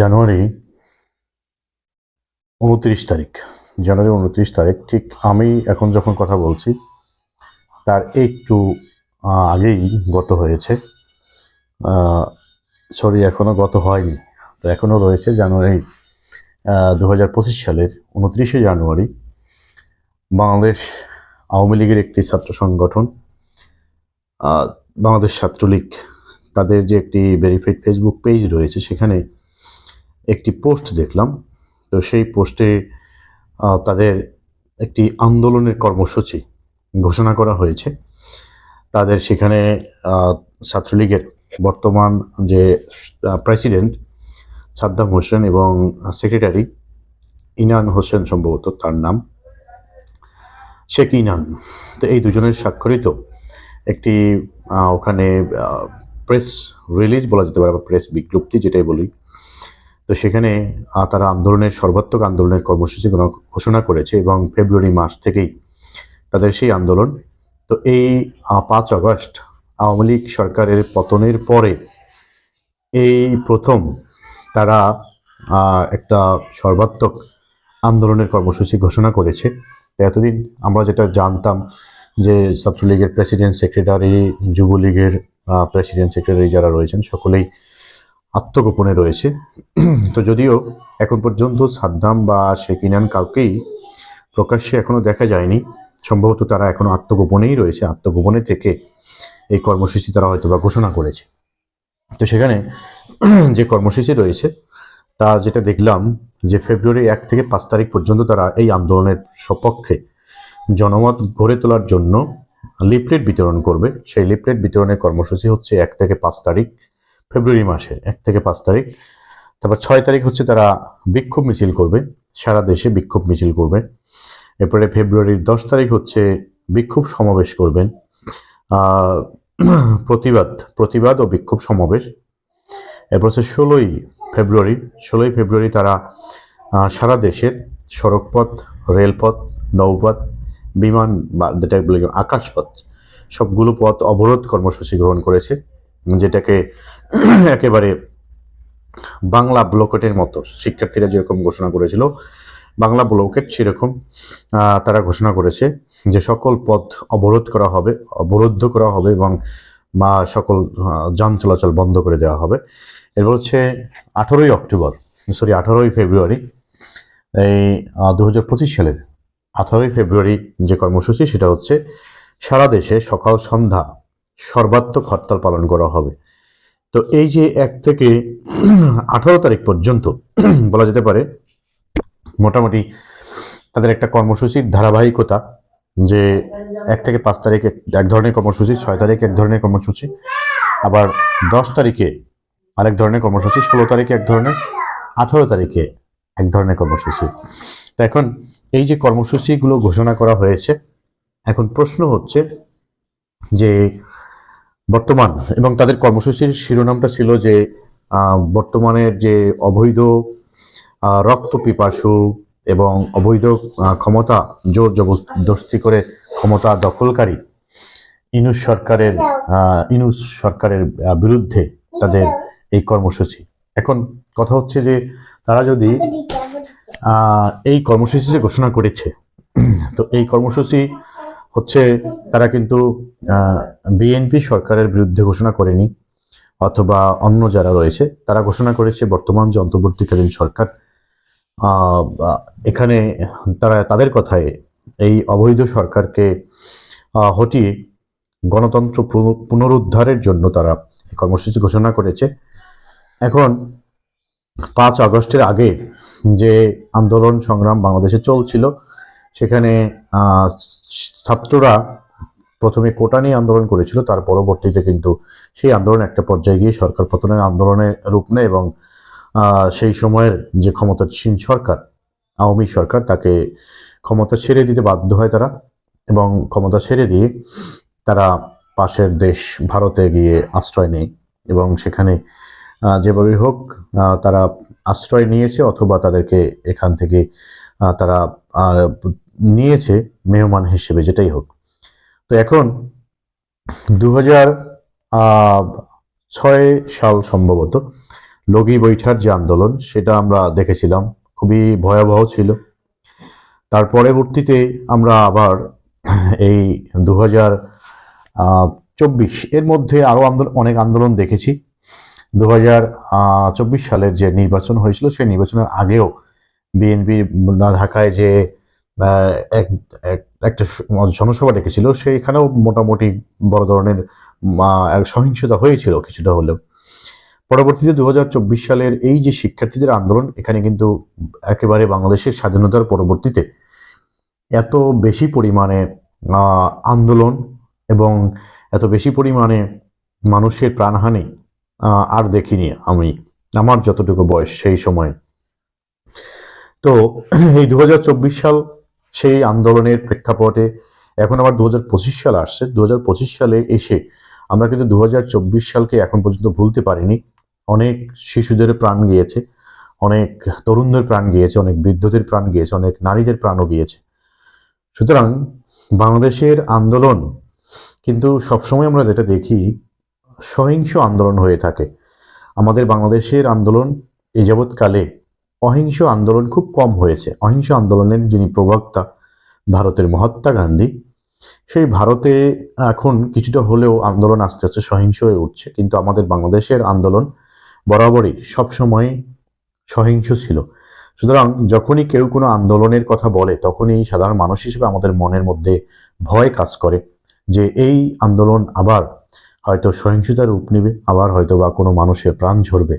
জানুয়ারি উনত্রিশ তারিখ। জানুয়ারি উনত্রিশ তারিখ, ঠিক আমি এখন যখন কথা বলছি, তার একটু আগেই গত হয়েছে। সরি এখনও গত হয়নি। তো এখনও রয়েছে জানুয়ারি দু হাজার পঁচিশ সালের উনত্রিশে জানুয়ারি। বাংলাদেশ আওয়ামী লীগের একটি ছাত্র সংগঠন বাংলাদেশ ছাত্রলীগ। তাদের যে একটি ভেরিফাইড ফেসবুক পেজ রয়েছে, সেখানে একটি পোস্ট দেখলাম। তো সেই পোস্টে তাদের একটি আন্দোলনের কর্মসূচি ঘোষণা করা হয়েছে। তাদের সেখানে ছাত্রলীগের বর্তমান যে প্রেসিডেন্ট সাদ্দাম হোসেন এবং সেক্রেটারি ইনান হোসেন সম্ভবত তার নাম, শেখ ইনান। তো এই দুজনের স্বাক্ষরিত একটি ওখানে প্রেস রিলিজ বলা যেতে পারে বা প্রেস বিজ্ঞপ্তি যেটাই বলি তো সেখানে তারা আন্দোলনের, সর্বাত্মক আন্দোলনের কর্মসূচি ঘোষণা- করেছে এবং ফেব্রুয়ারি মাস থেকেই তাদের সেই আন্দোলন। তো এই পাঁচ আগস্ট আওয়ামী লীগ সরকারের পতনের পরে এই প্রথম তারা একটা সর্বাত্মক আন্দোলনের কর্মসূচি ঘোষণা করেছে। এতদিন আমরা যেটা জানতাম যে ছাত্রলীগের প্রেসিডেন্ট, সেক্রেটারি, যুবলীগের প্রেসিডেন্ট, সেক্রেটারি যারা রয়েছেন, সকলেই আত্মগোপনে রয়েছে। তো যদিও এখন পর্যন্ত সাদ্দাম বা শেখ ইনান কাউকেই প্রকাশ্যে এখনও দেখা যায়নি, সম্ভবত তারা এখনও আত্মগোপনেই রয়েছে। আত্মগোপনে থেকে এই কর্মসূচি তারা হয়তো বা ঘোষণা করেছে। তো সেখানে যে কর্মসূচি রয়েছে, তা যেটা দেখলাম যে ফেব্রুয়ারি এক থেকে পাঁচ তারিখ পর্যন্ত তারা এই আন্দোলনের সপক্ষে জনমত গড়ে তোলার জন্য লিফলেট বিতরণ করবে। সেই লিফলেট বিতরণের কর্মসূচি হচ্ছে এক থেকে পাঁচ তারিখ। ফেব্রুয়ারি মাসে, এক থেকে পাঁচ তারিখ। তারপর ছয় তারিখ হচ্ছে তারা বিক্ষোভ মিছিল করবে, সারা দেশে বিক্ষোভ মিছিল করবে। এরপরে ফেব্রুয়ারির দশ তারিখ হচ্ছে বিক্ষোভ সমাবেশ করবেন। প্রতিবাদ প্রতিবাদ ও বিক্ষোভ সমাবেশ। এরপর হচ্ছে ষোলোই ফেব্রুয়ারি ষোলোই ফেব্রুয়ারি তারা সারা দেশের সড়কপথ, রেলপথ, নৌপথ, বিমান বা যেটা বলে আকাশপথ, সবগুলো পথ অবরোধ কর্মসূচি গ্রহণ করেছে। যেটাকে একেবারে বাংলা ব্লকেটের মতো শিক্ষার্থীরা যেরকম ঘোষণা করেছিল, বাংলা ব্লকেট সেরকম তারা ঘোষণা করেছে যে সকল পথ অবরোধ করা হবে, অবরুদ্ধ করা হবে এবং বা সকল যান চলাচল বন্ধ করে দেওয়া হবে। এরপর হচ্ছে আঠারোই অক্টোবর সরি আঠারোই ফেব্রুয়ারি, এই দু হাজার পঁচিশ সালের আঠারোই ফেব্রুয়ারি যে কর্মসূচি সেটা হচ্ছে সারা দেশে সকাল সন্ধ্যা সর্বাত্মক হরতাল পালন করা হবে। তো এই যে এক থেকে আঠারো তারিখ পর্যন্ত বলা যেতে পারে, মোটামুটি তাদের একটা কর্মসূচির ধারাবাহিকতা যে এক থেকে পাঁচ তারিখ এক- ধরনের কর্মসূচি, ছয় তারিখ এক ধরনের কর্মসূচি, আবার দশ তারিখে আরেক ধরনের কর্মসূচি, ষোলো তারিখে এক ধরনের, আঠারো তারিখে এক ধরনের কর্মসূচি। তো এখন এই যে কর্মসূচিগুলো ঘোষণা করা হয়েছে, এখন প্রশ্ন হচ্ছে যে বর্তমান, এবং তাদের কর্মসূচির শিরোনামটা ছিল যে বর্তমানের যে অবৈধ রক্ত পিপাসু এবং অবৈধ ক্ষমতা, জোর জবরদস্তি করে ক্ষমতা দখলকারী ইনুস সরকারের ইনুস সরকারের বিরুদ্ধে তাদের এই কর্মসূচি। এখন কথা হচ্ছে যে, তারা যদি এই কর্মসূচি যে ঘোষণা করেছে, তো এই কর্মসূচি হচ্ছে তারা কিন্তু বিএনপি সরকারের বিরুদ্ধে ঘোষণা করেনি, অথবা অন্য যারা রয়েছে, তারা ঘোষণা করেছে বর্তমান যে অন্তর্বর্তীকালীন সরকার এখানে তারা, তাদের কথায় এই অবৈধ সরকারকে হটিয়ে গণতন্ত্র পুন- পুনরুদ্ধারের জন্য তারা কর্মসূচি ঘোষণা করেছে। এখন পাঁচ আগস্টের আগে যে আন্দোলন সংগ্রাম বাংলাদেশে চলছিল সেখানে ছাত্ররা প্রথমে কোটা নিয়ে আন্দোলন করেছিল, তার পরবর্তীতে কিন্তু সেই আন্দোলন একটা পর্যায়ে গিয়ে সরকার পতনের আন্দোলনে রূপ নেয় এবং সেই সময়ের যে ক্ষমতাসীন সরকার, আওয়ামী সরকার, তাকে ক্ষমতা ছেড়ে দিতে বাধ্য হয় তারা এবং ক্ষমতা ছেড়ে দিয়ে তারা পাশের দেশ ভারতে গিয়ে আশ্রয় নেয় এবং সেখানে যেভাবে হোক তারা আশ্রয় নিয়েছে অথবা তাদেরকে এখান থেকে তারা নিয়েছে মেহমান হিসেবে, যেটাই হোক। তো এখন দু ছয় সাল সম্ভবত লগি বৈঠার যে আন্দোলন, সেটা আমরা দেখেছিলাম। খুবই ভয়াবহ ছিল। তার পরবর্তীতে আমরা আবার এই দু চব্বিশ, এর মধ্যে আরও আন্দোলন অনেক আন্দোলন দেখেছি। দু চব্বিশ সালের যে নির্বাচন হয়েছিল, সেই নির্বাচনের আগেও বিএনপি ঢাকায় যে একটা জনসভা ডেকেছিল, সেইখানেও মোটামুটি বড় ধরনের সহিংসতা হয়েছিল কিছুটা হলেও। পরবর্তীতে দু হাজার চব্বিশ সালের এই যে শিক্ষার্থীদের আন্দোলন, এখানে কিন্তু একেবারে বাংলাদেশের স্বাধীনতার পরবর্তীতে এত বেশি পরিমাণে আন্দোলন এবং এত বেশি পরিমাণে মানুষের প্রাণহানি আর দেখিনি আমি, আমার যতটুকু বয়স সেই সময়। তো এই দু হাজার চব্বিশ সাল সেই আন্দোলনের প্রেক্ষাপটে এখন আবার দু হাজার পঁচিশ সাল আসছে। দু হাজার পঁচিশ সালে এসে আমরা কিন্তু দু হাজার চব্বিশ সালকে এখন পর্যন্ত ভুলতে পারিনি। অনেক শিশুদের প্রাণ গিয়েছে, অনেক তরুণদের প্রাণ গিয়েছে, অনেক বৃদ্ধদের প্রাণ গিয়েছে, অনেক নারীদের প্রাণও গিয়েছে। সুতরাং বাংলাদেশের আন্দোলন কিন্তু সবসময় আমরা যেটা দেখি, সহিংস আন্দোলন হয়ে থাকে। আমাদের বাংলাদেশের আন্দোলন এই যাবৎকালে অহিংস আন্দোলন খুব কম হয়েছে। অহিংস আন্দোলনের যিনি প্রবক্তা ভারতের মহাত্মা গান্ধী, সেই ভারতে এখন কিছুটা হলেও আন্দোলন আস্তে আস্তে সহিংস হয়ে উঠছে। কিন্তু আমাদের বাংলাদেশের আন্দোলন বরাবরই সবসময় সহিংস ছিল। সুতরাং যখনই কেউ কোনো আন্দোলনের কথা বলে, তখনই সাধারণ মানুষ হিসেবে আমাদের মনের মধ্যে ভয় কাজ করে যে এই আন্দোলন আবার হয়তো সহিংসতার রূপ নেবে, আবার হয়তো বা কোনো মানুষের প্রাণ ঝরবে।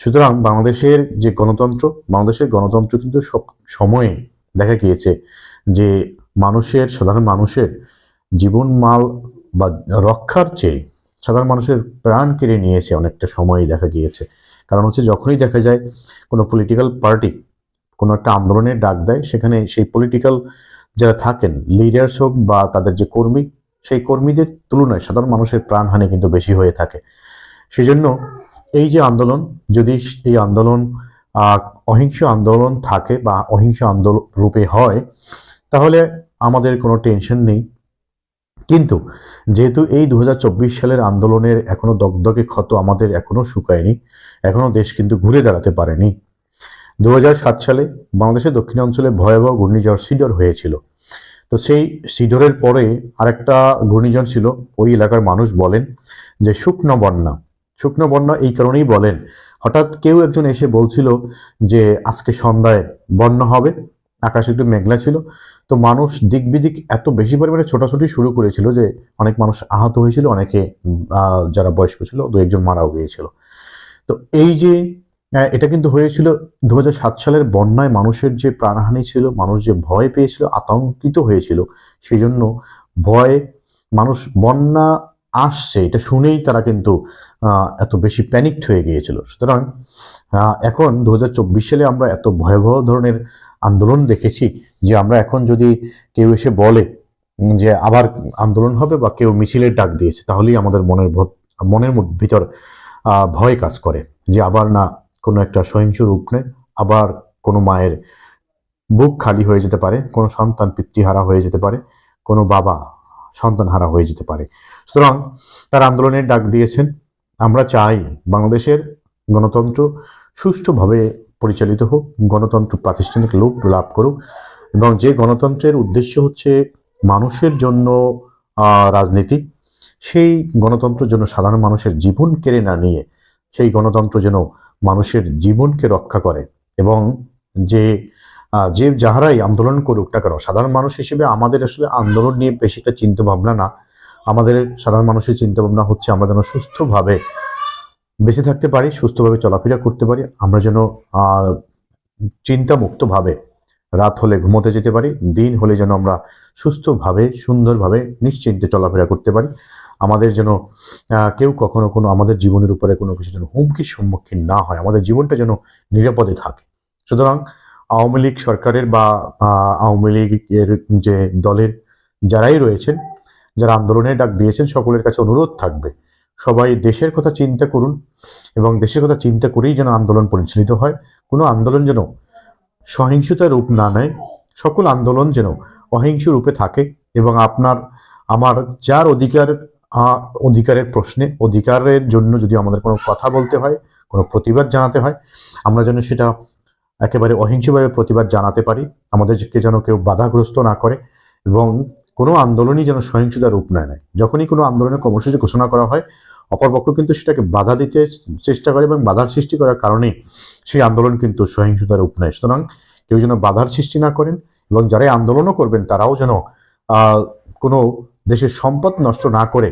সুতরাং বাংলাদেশের যে গণতন্ত্র, বাংলাদেশের গণতন্ত্র কিন্তু সব সময়ে দেখা গিয়েছে যে মানুষের, সাধারণ মানুষের জীবন মাল বা রক্ষার চেয়ে সাধারণ মানুষের প্রাণ কেড়ে নিয়েছে অনেকটা সময়ই দেখা গিয়েছে। কারণ হচ্ছে যখনই দেখা যায় কোনো পলিটিক্যাল পার্টি কোনো একটা আন্দোলনের ডাক দেয়, সেখানে সেই পলিটিক্যাল যারা থাকেন লিডার্স হোক বা তাদের যে কর্মী, সেই কর্মীদের তুলনায় সাধারণ মানুষের প্রাণহানি কিন্তু বেশি হয়ে থাকে। সেজন্য এই যে আন্দোলন, যদি এই আন্দোলন অহিংস আন্দোলন থাকে বা অহিংস আন্দোলন রূপে হয়, তাহলে আমাদের কোনো টেনশন নেই। কিন্তু যেহেতু এই দু হাজার চব্বিশ সালের আন্দোলনের এখনও দগদগে ক্ষত আমাদের এখনও শুকায়নি, এখনও দেশ কিন্তু ঘুরে দাঁড়াতে পারেনি। দু হাজার সাত সালে বাংলাদেশের দক্ষিণাঞ্চলে ভয়াবহ ঘূর্ণিঝড় সিডর হয়েছিল। তো সেই সিডরের পরে আরেকটা ঘূর্ণিঝড় ছিল, ওই এলাকার মানুষ বলেন যে শুকনো বন্যা। শুকনো বন্যা এই কারণেই বলেন। হঠাৎ কেউ একজন এসে বলছিল যে, আজকে সন্ধ্যায় বন্যা হবে, আকাশ একটু মেঘলা ছিল। তো মানুষ দিক বিদিক এত বেশি পরিমাণে ছোটাছুটি শুরু করেছিল যে, অনেক মানুষ আহত হয়েছিল, অনেকে যারা বয়স্ক ছিল, দু একজন মারাও গিয়েছিল। তো এই যে এটা কিন্তু হয়েছিল দু হাজার সাত সালের বন্যায় মানুষের যে প্রাণহানি ছিল, মানুষ যে ভয় পেয়েছিল, আতঙ্কিত হয়েছিল সেই জন্য ভয় মানুষ বন্যা আসছে, এটা শুনেই তারা কিন্তু এত বেশি প্যানিকড হয়ে গিয়েছিল। সুতরাং এখন দু হাজার চব্বিশ সালে আমরা এত ভয়াবহ ধরনের আন্দোলন দেখেছি যে আমরা এখন যদি কেউ এসে বলে যে আবার আন্দোলন হবে বা কেউ মিছিলের ডাক দিয়েছে, তাহলেই আমাদের মনের মনের ভিতর ভয় কাজ করে যে আবার না কোনো একটা সহিংস রূপ নেয় আবার কোনো মায়ের বুক খালি হয়ে যেতে পারে, কোনো সন্তান পিতৃহারা হয়ে যেতে পারে, কোনো বাবা সন্তান হারা হয়ে যেতে পারে। সুতরাং তার আন্দোলনের ডাক দিয়েছেন, আমরা চাই বাংলাদেশের গণতন্ত্র সুষ্ঠুভাবে পরিচালিত হোক, গণতন্ত্র প্রাতিষ্ঠানিক লোপ লাভ করুক এবং যে গণতন্ত্রের উদ্দেশ্য হচ্ছে মানুষের জন্য রাজনীতি, সেই গণতন্ত্র যেন সাধারণ মানুষের জীবন কেড়ে না নিয়ে, সেই গণতন্ত্র যেন মানুষের জীবনকে রক্ষা করে এবং যে যে যাহারাই আন্দোলন করুক না কেন, সাধারণ মানুষ হিসেবে আমাদের আসলে আন্দোলন নিয়ে বেশি একটা চিন্তা ভাবনা না। আমাদের সাধারণ মানুষের চিন্তা ভাবনা হচ্ছে আমরা যেন সুস্থভাবে বেঁচে থাকতে পারি, সুস্থভাবে চলাফেরা করতে পারি, আমরা যেন চিন্তামুক্তভাবে রাত হলে ঘুমোতে যেতে পারি, দিন হলে যেন আমরা সুস্থভাবে, সুন্দরভাবে, নিশ্চিন্তে চলাফেরা করতে পারি। আমাদের যেন কেউ কখনো কোনো আমাদের জীবনের উপরে কোনো কিছু যেন হুমকির সম্মুখীন না হয়, আমাদের জীবনটা যেন নিরাপদে থাকে। সুতরাং আওয়ামী লীগ সরকারের বা আওয়ামী লীগের যে দলের যারাই রয়েছেন, যারা আন্দোলনের ডাক দিয়েছেন, সকলের কাছে অনুরোধ থাকবে, সবাই দেশের কথা চিন্তা করুন এবং দেশের কথা চিন্তা করেই যেন আন্দোলন পরিচালিত হয়। কোনো আন্দোলন যেন সহিংসতার রূপ না নেয়, সকল আন্দোলন যেন অহিংস রূপে থাকে এবং আপনার, আমার যার অধিকার অধিকারের প্রশ্নে, অধিকারের জন্য যদি আমাদের কোনো কথা বলতে হয়, কোনো প্রতিবাদ জানাতে হয়, আমরা যেন সেটা একেবারে অহিংসভাবে প্রতিবাদ জানাতে পারি। আমাদেরকে যেন কেউ বাধাগ্রস্ত না করে এবং কোনো আন্দোলনই যেন সহিংসতার রূপ নেয় নাই যখনই কোনো আন্দোলনের কর্মসূচি ঘোষণা করা হয় অপরপক্ষ কিন্তু সেটাকে বাধা দিতে চেষ্টা করে এবং বাধার সৃষ্টি করার কারণে সেই আন্দোলন কিন্তু সহিংসতার রূপ নেয়। সুতরাং কেউ যেন বাধার সৃষ্টি না করেন এবং যারাই আন্দোলনও করবেন, তারাও যেন কোনো দেশের সম্পদ নষ্ট না করে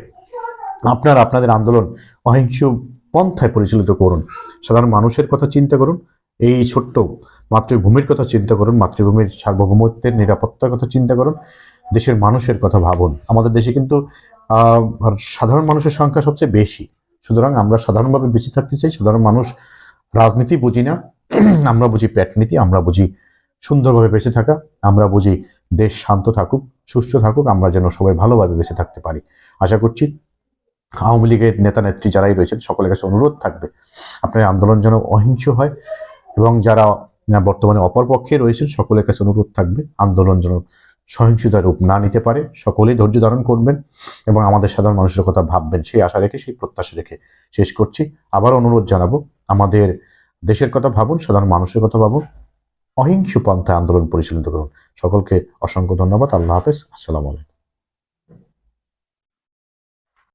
আপনার, আপনাদের আন্দোলন অহিংস পন্থায় পরিচালিত করুন। সাধারণ মানুষের কথা চিন্তা করুন। এই ছোট্ট মাতৃভূমির কথা চিন্তা করুন, মাতৃভূমির সার্বভৌমত্বের নিরাপত্তার কথা চিন্তা করুন, দেশের মানুষের কথা ভাবুন। আমাদের দেশে কিন্তু সাধারণ মানুষের সংখ্যা সবচেয়ে বেশি। সুতরাং আমরা সাধারণভাবে বেঁচে থাকতে চাই, সাধারণ মানুষ রাজনীতি বুঝি না, আমরা বুঝি প্যাটনীতি আমরা বুঝি সুন্দরভাবে বেঁচে থাকা, আমরা বুঝি দেশ শান্ত থাকুক, সুস্থ থাকুক, আমরা যেন সবাই ভালোভাবে বেঁচে থাকতে পারি। আশা করছি আওয়ামী লীগের নেতা নেত্রী যারাই রয়েছেন, সকলের কাছে অনুরোধ থাকবে, আপনার আন্দোলন যেন অহিংস হয়। এবং যারা বর্তমানে অপরপক্ষে রয়েছেন, সকলের কাছে অনুরোধ থাকবে আন্দোলন যেন সহিংসতার রূপ না নিতে পারে। সকলেই ধৈর্য ধারণ করবেন এবং আমাদের সাধারণ মানুষের কথা ভাববেন। সেই আশা রেখে, সেই প্রত্যাশা রেখে শেষ করছি। আবার অনুরোধ জানাব, আমাদের দেশের কথা ভাবুন, সাধারণ মানুষের কথা ভাবুন, অহিংস পন্থায় আন্দোলন পরিচালিত করুন। সকলকে অসংখ্য ধন্যবাদ। আল্লাহ হাফেজ। আসসালামু আলাইকুম।